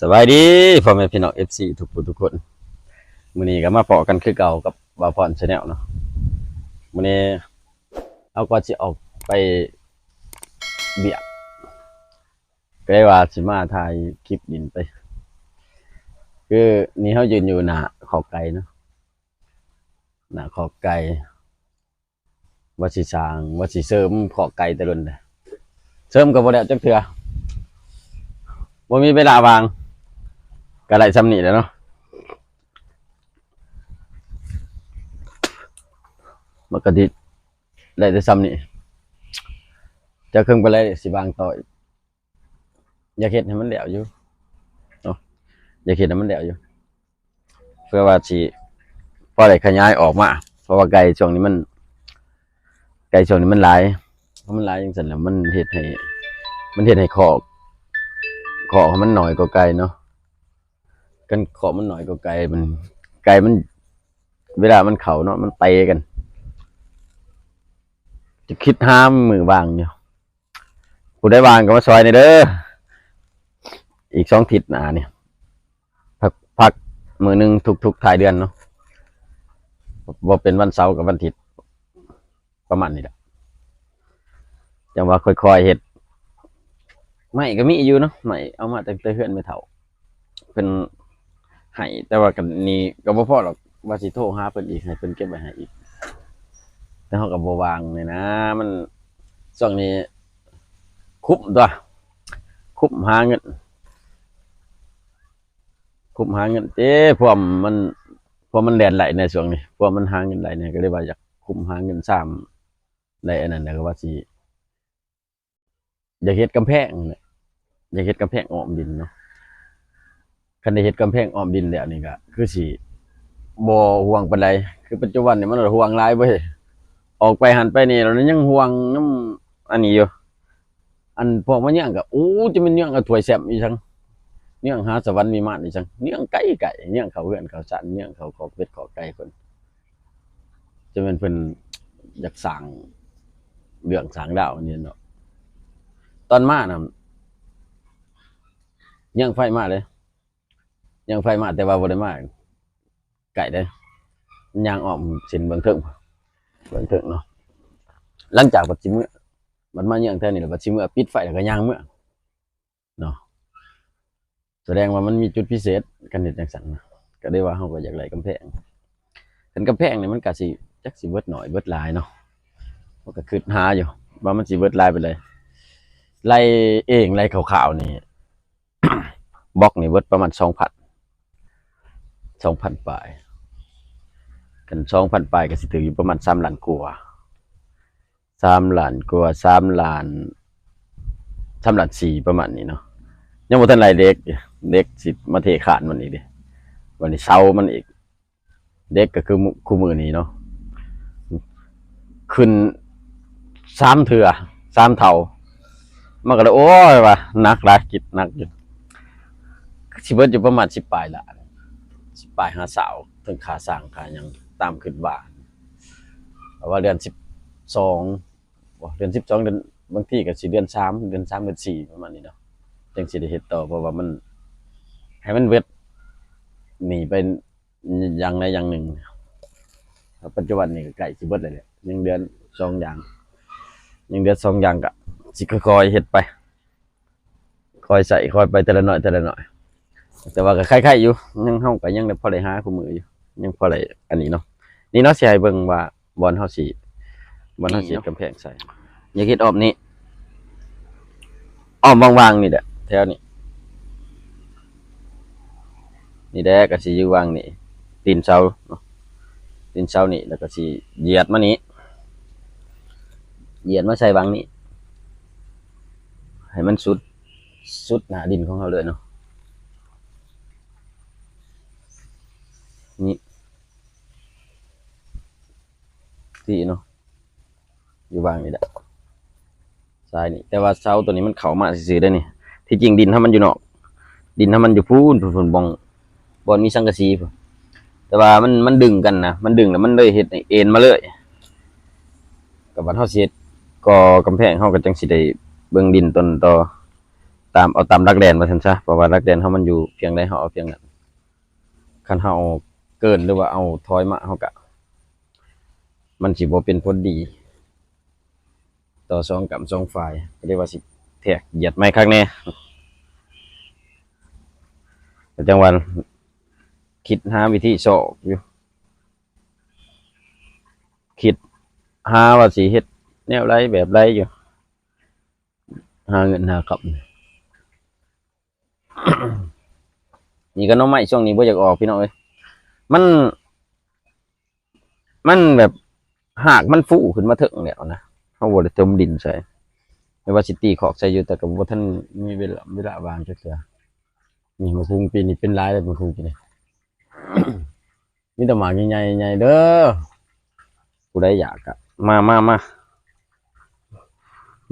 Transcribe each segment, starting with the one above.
สบายดีพ่อแม่พี่น้อง FC ทุกผู้ทุกคนมื้อนี้ก็มาพอกันคือเก่ากับบาพร Channel เนาะมื้อนี้เอาก็สิออกไปเบียกก็ได้ว่าสิมาถ่ายคลิปดินไป คือนี่เฮายืนอยู่หน้าขอไก่เนาะหน้าขอไก่ว่าสิสร้างว่าสิเสริมขอไก่ต่รุ่นเด้อเสริมก็บ่ได้จักเทื่อบ่มีเวลาวาง ก็ได้ซ้ำนี่แล้วเนาะมันก็ดิได้แต่ซ้ำนี่จะเครื่องไปเลยสิบางต่ออีกอย่าเฮ็ดให้มันแล้วอยู่เนาะอย่าเฮ็ดให้มันแล้วอยู่ เพื่อว่าสิพอได้ขยายออกมา เพราะว่าไก่ช่วงนี้มัน ไก่ช่วงนี้มันหลายเพราะมันหลายจังซั่นแล้วมันเฮ็ดให้ มันเฮ็ดให้ขอบขอมันหน่อยกว่าไก่เนาะ กันขอมันหน่อยกว่าไก่มัน ไก่มัน เวลามันเข่าเนาะมันเตะกัน จะคิดห้ามมือวางอยู่ผู้ได้วางก็มาซอยในเด้ออีกสองทิศหนาเนี่ยพักพักมือหนึ่งทุกทุกทายเดือนเนาะว่าเป็นวันเสาร์กับวันอาทิตย์ประมาณนี้แหละจังว่าค่อยๆเห็ดไม่ก็มีอยู่เนาะไม่เอามาแต่แต่เพื่อนไม่เท่าเป็น ให้แต่ว่ากันนี้ก็บ่พอหรอกว่าสิโทรหาเพิ่นอีกให้เพิ่นเก็บไว้ให้อีก แต่เฮาก็บ่วางเลยนะ มันช่วงนี้ คุ้มตัวคุ้มหาเงิน คุ้มหาเงินเจ้พวกมันพวกมันแดนไหลในช่วงนี้พวกมันหาเงินไหลเนี่ยก็เลยว่าอยากคุ้มหาเงินซ้ำในอันนั้นนะก็ว่าสิอยากเฮ็ดกำแพงเนี่ยอยากเฮ็ดกำแพงอ้อมดินเนาะ คันได้เฮ็ดกำแพงอ้อมดินแล้วนี่ก็คือสิบ่ห่วงปานใดคือปัจจุบันนี่มันห่วงหลายเว้ยออกไปหันไปนี่เรายังห่วงน้ำอันนี้อยู่อันพวกมันยังก็โอ้จะเป็นยังเอาถ้วยแซ่บอีจังเนี่ยงหาสวรรค์มีมานอีจังเนี่ยงไก่ไก่เนี่ยงเขาเฮือนเขาสันเนี่ยงเขาขอเป็ดขอไก่คนจะเป็นเพิ่นอยากสั่งเรื่องสร้างดาวนนี้เนาะตอนมาน่ะยังไฟมาเลย ยังไฟมาแต่ว่าบ่ได้มาไก่ได้มันยางออมสินเบื้องเทิงเบื้องเทิงเนาะหลังจากปัจจิเมื่อมันมาอย่างแท้นี่แหละปัจจิเมื่อปิดไฟแล้วก็ยางเมื่อเนาะแสดงว่ามันมีจุดพิเศษกันเห็ดจังสันนะก็ได้ว่าเฮาก็อยากไล่กำแพงกันกำแพงนี่มันก็สิจักสิเบิดหน่อยเบิดหลายเนาะมันก็คิดหาอยู่ว่ามันสิเบิดลายไปเลยไล่เองไล่ขาวๆนี่บล็อกนี่เบิดประมาณสองพัน สองพันปลาย กันสองพันปลายก็สิถืออยู่ประมาณสามล้านกว่าสามล้านกว่าสามล้านสามล้านสี่ประมาณนี้เนาะยังบ่ทันไรเด็กเด็กสิมาเทขานมันอีกเดิวันนี้เช้ามันอีก เด็กก็คือมุคู่มือนี้เนาะขึ้นสามเถื่อสามเท่ามันก็เลยโอ้ยว่าหนักหลายกิจนักอยู่สิเบิดอยู่ประมาณสิบปลายละ สิบปลายหาสาวถึงขาสางขายังตามขึ้นว่าเพราะว่าเดือนสิบสองเดือนสิบสองเดือนบางทีก็สิเดือนสามเดือนสามเดือนสี่ประมาณนี้เนาะจังสิได้เฮ็ดต่อเพราะว่ามัน ให้มันเวทหนีไปอย่างใดอย่างหนึ่งปัจจุบันนี่ก็ใกล้สิเบิดเลยแหละยังเดือนสองอย่างยังเดือนสองอย่างก็สิค่อยเฮ็ดไป คอยใส่คอยไปแต่ละหน่อยแต่ละหน่อย แต่ว่าก็คล้ายๆอยู่ยังเฮาก็ยังได้พอได้หาคู่มืออยู่ยังพอได้อันนี้เนาะนี่เนาะสิให้เบิ่งว่าบอลเฮาสิบอลเฮาสิกำแพงใส่อย่าคิดออมนี้อ้อมวางๆนี่แหละแถวนี้นี่แหละก็สิอยู่วางนี่ตีนเสาเนาะตีนเสานี่แล้วก็สิเหยียดมานี้เหยียดมาใส่วางนี้ให้มันสุดสุดหนาดินของเขาเลยเนาะนี่ ที่เนาะอยู่วางนี่แหละซ้ายนี่แต่ว่าเสาตัวนี้มันเข้ามาซื่อได้นี่ที่จริงดินถ้ามันอยู่นอก ดินถ้ามันอยู่พูนพูนบองบอนมีสังกะสีแต่ว่ามันมันดึงกันนะมันดึงแล้วมันเลยเฮ็ดเอ็นมาเลยกับวันเฮาเฮ็ดก็กำแพงเฮาก็จังสิได้เบิ่งดินต้นต่อตามเอาตามรักแดนมาทันซะเพราะว่ารักแดนเขามันอยู่เพียงใดเขาเอาเพียงนั้นคันเขาเอาเกินหรือว่าเอาถอยมาเขากะ มันสิบ่เป็นผลดี ต่อสองกับสองฝ่ายเรียกว่าสิแทกเหยียดไม่ครั้งแน่แต่จังหวันคิดหาวิธีสอบอยู่ คิดหาว่าสิเฮ็ดแนวไรแบบไรอยู่ หาเงินหาคำนี่ก็น้องใหม่ช่วงนี้บ่อยากออกพี่น้องเอ้ยมัน มันแบบ หากมันฟูขึ้นมาถึงแล้วนะเขาบ่ได้จมดินใส่ไม่ว่าสิตีขอกใส่อยู่แต่ก็บ่ทันมีเวลาเวลาวางจักเทื่อนี่มาคุงปีนี้เป็นหลายเลยมาคุงปีนี้มีแต่หมากใหญ่ๆใหญ่เด้อผู้ใดอยากอะมามามา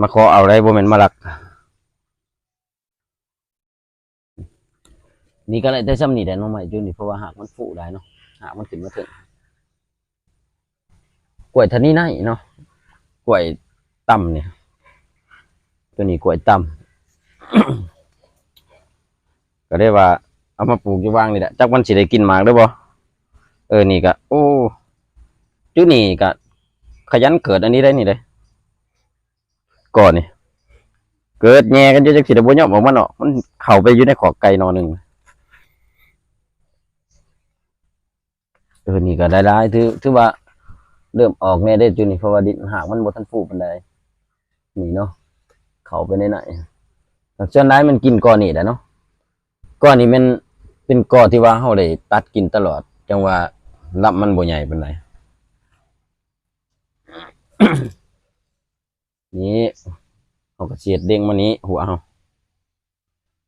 มาขอเอาได้บ่แม่นมาลัก นี่ก็เลยได้ซ้ำนี่แหละน้องใหม่จุนี่เพราะว่าหากมันฟูได้เนาะหากมันขึ้นมาถึง กล้วยทานี่ไนเนาะกล้วยต่ำเนี่ย ตัวนี้กล้วยต่ำ ก็ได้ว่า เอามาปลูกอยู่ว่างนี่แหละจักมันสิได้กินหมากได้บ่เออนี่ก็โอ้จุนี่ก็ขยันเกิดอันนี้ได้นี่เลยก่อนนี่เกิดแง่กันอยู่จักสิได้บ่ยอมออกมาเนาะมันเข้าไปอยู่ในขอกไก่นอนหนึ่งเออนี่ก็ได้ได้ถือถือว่า เริ่มออกแน่ได้จุนี่เพราะว่าดินหากมันบ่ทันฟูปานใดนี่เนาะเข้าไปในไหนส่วนร้ายมันกินก้อนนี่แหละเนาะก้อนนี้มันเป็นก้อนที่ว่าเฮาได้ตัดกินตลอด จังว่ารับมันบ่ใหญ่ปานใดนี่เขาก็เสียดเด้งมานี้ หัวเฮา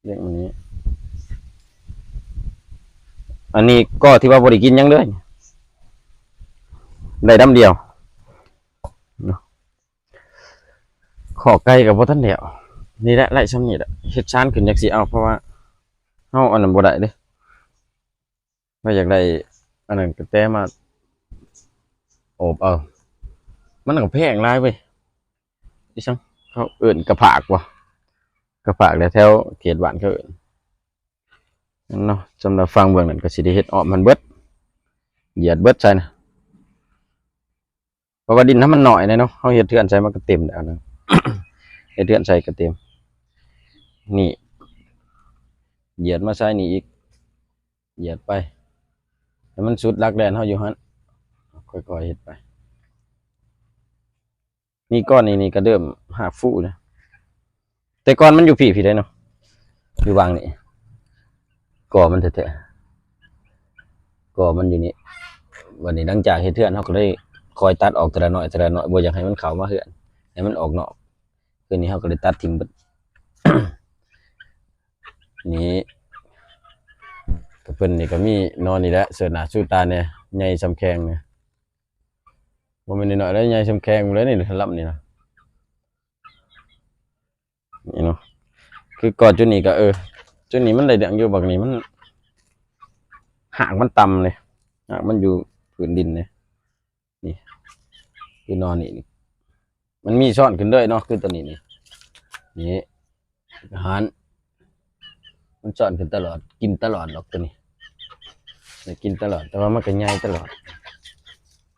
เด้งมานี้ อันนี้ก็ที่ว่าบริกินยังเลย ได้ดำเดียวเนาะขอไก่กับพ่ท่านเดียวนี่แหละไล่ช่ำนี่แหละเฮ็ดชานขึ้นอยากสิเอาเพราะว่าเฮาอันนั้นบ่ได้เด้ว่าอยากได้อันนั้นก็แต่มาโอบเอามันก็แพงหลายเว้ยดิฉันเขาเอิ่นกระผากว่ะกระผากแล้วแถวเขตบ้านเขาเอิ่นนั่นเนาะสำหรับฟังเบื้องนั้นก็สิได้เฮ็ดออกมันเบิดเหยียดเบิดใช่นะ เพราะว่าดินถ้ามันหน่อยเลยเนาะเฮาเฮ็ดเทือนใส่มันก็เต็มแล้วนะเฮ็ดเทือนใส่ก็เต็ม นี่ เหยียดมาใส่นี่อีก เหยียดไปให้มันสุดรักแดนเฮาอยู่หั่นค่อยๆเฮ็ดไป นี่ก้อนนี้นี่ก็เริ่มหาฟูนะแต่ก่อนมันอยู่พี่พี่ได้เนาะอยู่วางนี่ก่อมันแท้ๆก่อมันอยู่นี่วันนี้หลังจากเฮ็ดเทือนเขาก็เลย คอยตัดออกแต่ละหน่อยแต่ละหน่อยบ่อยากให้มันเข้ามาเฮือนให้มันออกนอกคืนนี้เขาก็เลยตัดทิ้งบนี่ก็เพิ่นนี่ก็มีนอนนี่แหละเสื้อหนาสู้ตาเนี่ยใหญ่สำแข็งเนี่ยบ่แม่นน้อยแล้วใหญ่สำแข็งเลยนี่ลำนี่นะนี่เนาะคือก่อนจุดนี้ก็เออจุดนี้มันได้เดืองอยู่บักนี้มันหากมันต่ำเลยหากมันอยู่พื้นดินเนี่ย คือนอนนี่นี่มันมีช่อนขึ้นด้วยเนาะคือตัวนี้นี่นี่อาหารมันช่อนขึ้นตลอด กินตลอดหรอกตัวนี้ได้กินตลอด แต่ว่ามันก็ใหญ่ตลอด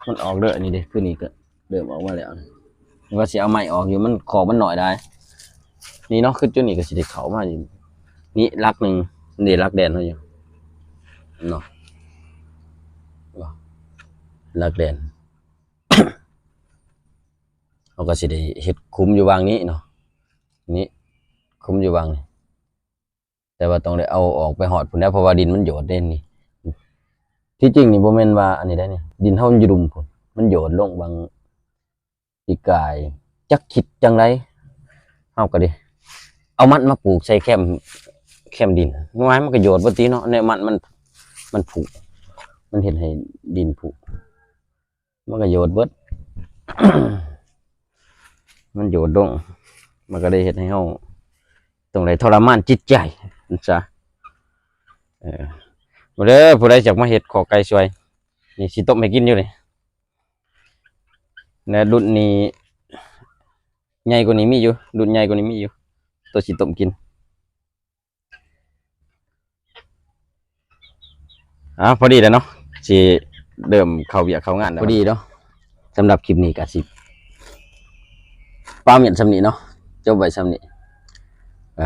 มันออกเด้อนี่เด้คือนี่ก็เริ่มออกมาแล้วมันว่าสิเอาไม้ออกอยู่มันขอบมันหน่อยได้ นี่เนาะคือจุดนี้ก็สิได้เขามาอยู่นี่รักหนึ่งนี่รักแดนเขาอยู่เนาะรักแดน เขาก็สิได้เฮ็ดคุ้มอยู่วางนี้เนาะนี่คุ้มอยู่วางนี่แต่ว่าต้องได้เอาออกไปหอดพุ่นแล้วเพราะว่าดินมันโยดเด่นนี่ที่จริงนี่โบ่แมนว่าอันนี้ได้นี่ดินเฮามันอยู่ดุมพุ่นมันโยดลงบางปีกาย จักคิดจังไดเฮาก็ดิเอามันมาปลูกใส่แคมแคมดินไม้มันก็โยดปกติเนาะเนี่ยมันมันมันผุมันเห็นให้ดินผุมันก็โยดเบิด มันอยู่ดงมันก็ได้เห็นให้เขาตรงไหนทรมานจิตใจนะจ๊ะเออมาเด้อผู้ใดจากมาเห็ดขอไก่ช่วยนี่สิต้มให้กินอยู่เลยนะรุ่นนี้ใหญ่กว่านี้มีอยู่รุ่นใหญ่กว่านี้มีอยู่ ตัวสิต้มกินอะพอดีแล้วเนาะสิเดิมเขาเบียเขางานแล้วพอดีเนาะสำหรับคลิปนี้ก็สิ ป้าเมียนสำนีเนาะจบไว้สำนี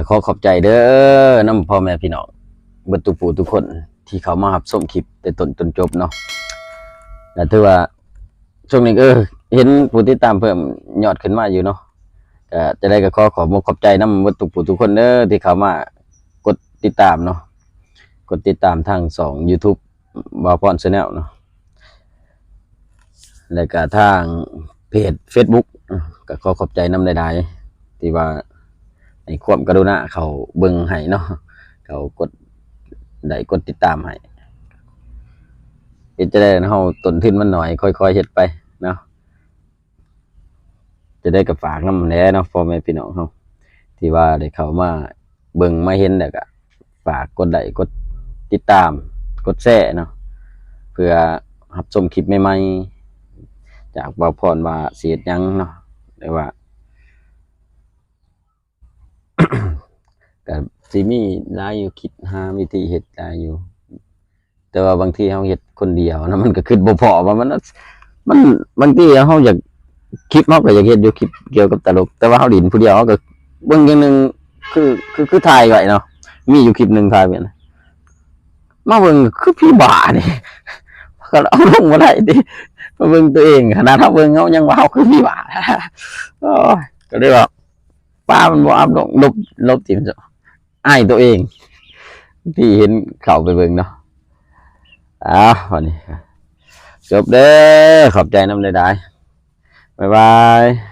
ขอขอบใจเด้อน้ำพ่อแม่พี่น้องบิดตุกปู่ทุกคนที่เขามารับชมคลิปแต่ตนจนจบเนาะแต่ถือว่าช่วงนี้ก็เออเห็นผู้ติดตามเพิ่มยอดขึ้นมาอยู่เนาะจะได้ก็ขอขอบคุณขอบใจน้ำบิดตุกปู่ทุกคนเด้อที่เขามากดติดตามเนาะกดติดตามทางสอง YouTube บาพอนชาแนลเนาะแล้วก็ทาง เพจ Facebook ก็ขอขอบใจน้ำใดๆที่ว่าให้ความกรุณาเขาเบิ่งให้เนาะเขากดได้กดติดตามให้เฮ็ดจะได้เฮาต้นทุนมันหน่อย ค่อยๆเฮ็ดไปเนาะจะได้กับฝากน้ำแหน่เนาะพ่อแม่พี่น้องเฮาที่ว่าได้เขามาเบิ่งมาเห็นแล้วก็ฝากกดไลค์กดติดตาม กดแชร์เนาะเพื่อรับชมคลิปใหม่ๆ จากบ่าวพรว่าเสียดยังเนาะหรือว่าก็สิมีหลายอยู่คิดหาวิธีเฮ็ดลายอยู่ แต่ว่าบางทีเฮาเฮ็ดคนเดียวนะมันก็คิดบ่พอว่ามัน มันบางทีเฮาอยากคลิปเฮาก็อยากเฮ็ดอยู่คลิปเกี่ยวกับตลก แต่ว่าเฮาดินผู้เดียวเฮาก็เบิ่งอย่างหนึ่งคือคือคือถ่ายไว้เนาะมีอยู่คลิปหนึ่งถ่ายไว้นะมาเบิ่งคือพี่บ้านี่ก็เอาลงมาได้ดิ เบิ่งตัวเองขนาดถ้าเบิ่งเขายังว่าเขาคือมีบ้าก็เลยว่าป้ามันบ่อัพลบลบลบทิมจ้ะไอตัวเอง ที่เห็นเขาไปเบิ่งเนาะอ้าววันนี้จบเด้อขอบใจน้ำได้ๆบ๊ายบาย